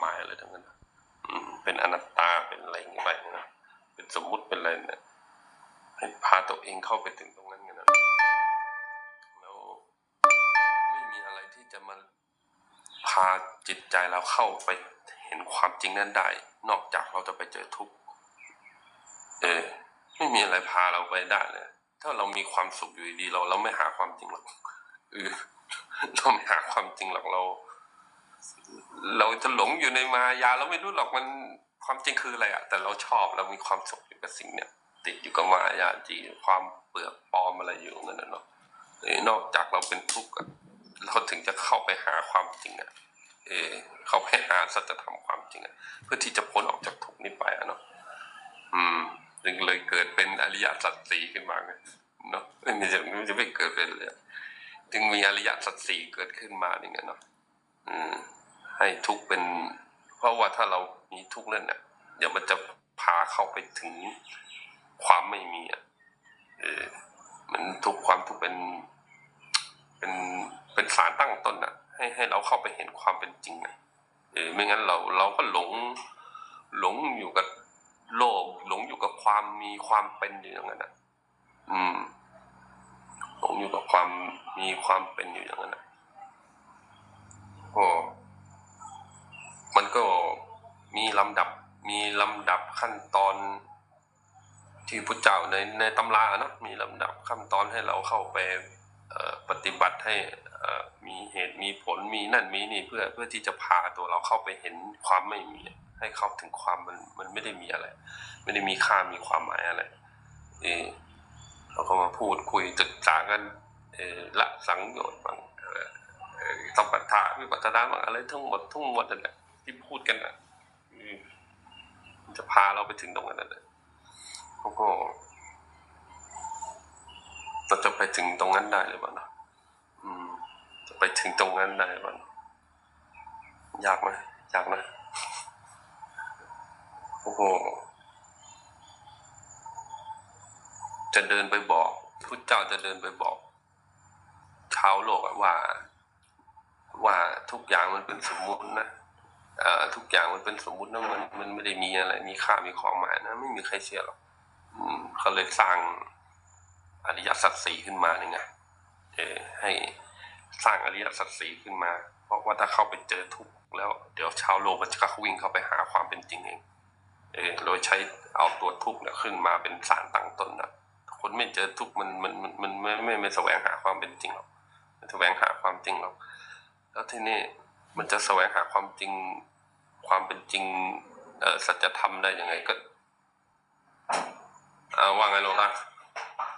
หมายอะไรทั้งนั้นเป็นอนัตตาเป็นอะไรอย่างเงี้ยไปนะเป็นสมมุติเป็นอะไรเนี่ยให้พาตัวเองเข้าไปถึงตรงนั้นกันนะแล้วไม่มีอะไรที่จะมาพาจิตใจเราเข้าไปเห็นความจริงนั้นได้ นอกจากเราจะไปเจอทุกข์เออ ไม่มีอะไรพาเราไปได้เลยถ้าเรามีความสุขอยู่ดีเราเราไม่หาความจริงหรอกเออเราไม่หาความจริงหรอกเรา เราจะหลงอยู่ในมายาเราไม่รู้หรอกมันความจริงคืออะไรอะแต่เราชอบเรามีความสุขอยู่กับสิ่งเนี้ยติดอยู่กับมายาจีความเปลือกปลอมอะไรอยู่นั่นนะเนาะนอกจากเราเป็นทุกข์อะเราถึงจะเข้าไปหาความจริงอะเออเข้าไปหาสัจธรรมความจริงอะเพื่อที่จะพ้นออกจากทุกข์นี้ไปอะเนาะอืมจึงเลยเกิดเป็นอริยสัจสีขึ้นมาไงเนาะไม่มีจะไม่จะไม่เกิดเป็นเลยจึงมีอริยสัจสี่เกิดขึ้นมาอย่างเงี้ยเนาะอืม ให้ทุกเป็น เพราะว่าถ้าเรามีทุกข์นั่นเนี่ยเดี๋ยวมันจะพาเข้าไปถึงความไม่มีอะเออมันทุกความทุกเป็น เป็นเป็นสารตั้งต้นอะ ให้ให้เราเข้าไปเห็นความเป็นจริงอะเออไม่งั้นเราเราก็หลงหลงอยู่กับโลกหลงอยู่กับความมีความเป็นอยู่อย่างนั้นอะ อืมหลงอยู่กับความมีความเป็นอยู่อย่างนั้นนะก็มันก็มี ลำดับมีลำดับขั้นตอนที่พุทธเจ้าในในตำราเนอะมีลำดับขั้นตอนให้เราเข้าไปปฏิบัติให้มีเหตุมีผลมีนั่นมีนี่เพื่อเพื่อที่จะพาตัวเราเข้าไปเห็นความไม่มี ให้เข้าถึงความมันมันไม่ได้มีอะไร ไม่ได้มีค่ามีความหมายอะไรเออเราก็มาพูดคุยศึกษากันเออละสังโยชน์บางสัมปทาวิปัสสนาบางอะไรทั้งหมดทั้งหมดนั่นแหละที่พูดกันอะอืมมัน จะพาเราไปถึงตรงนั้นนั่นแหละแล้วก็เราจะไปถึงตรงนั้นได้หรือเปล่านะอืมจะไปถึงตรงนั้นได้หรือเปล่ายากไหมยากนะโอ้โหจะเดินไปบอกพุทธเจ้าจะเดินไปบอกชาวโลกว่า ว่าทุกอย่างมันเป็นสมมุตินะเอ่อ ทุกอย่างมันเป็นสมมุตินะมันมันไม่ได้มีอะไร มีค่ามีความหมายนะไม่มีใครเชื่อหรอกเขาเลยสร้างอริยสัจสี่ขึ้นมาเนี่ยไงเออให้สร้างอริยสัจสี่ขึ้นมา เพราะว่าถ้าเข้าไปเจอทุกข์แล้ว เดี๋ยวชาวโลกมันจะวิ่งเข้าไปหาความเป็นจริงเองเออโดยใช้เอาตัวทุกข์เนี่ยขึ้นมาเป็นสารตั้งต้นนะคนไม่เจอทุกข์มันมันมันมันไม่ไม่ไม่แสวงหาความเป็นจริงหรอกไม่แสวงหาความจริงหรอกแล้วทีนี้มันจะแสวงหาความจริง ความเป็นจริงสัจธรรมได้ยังไงก็ว่าไงลูกครับ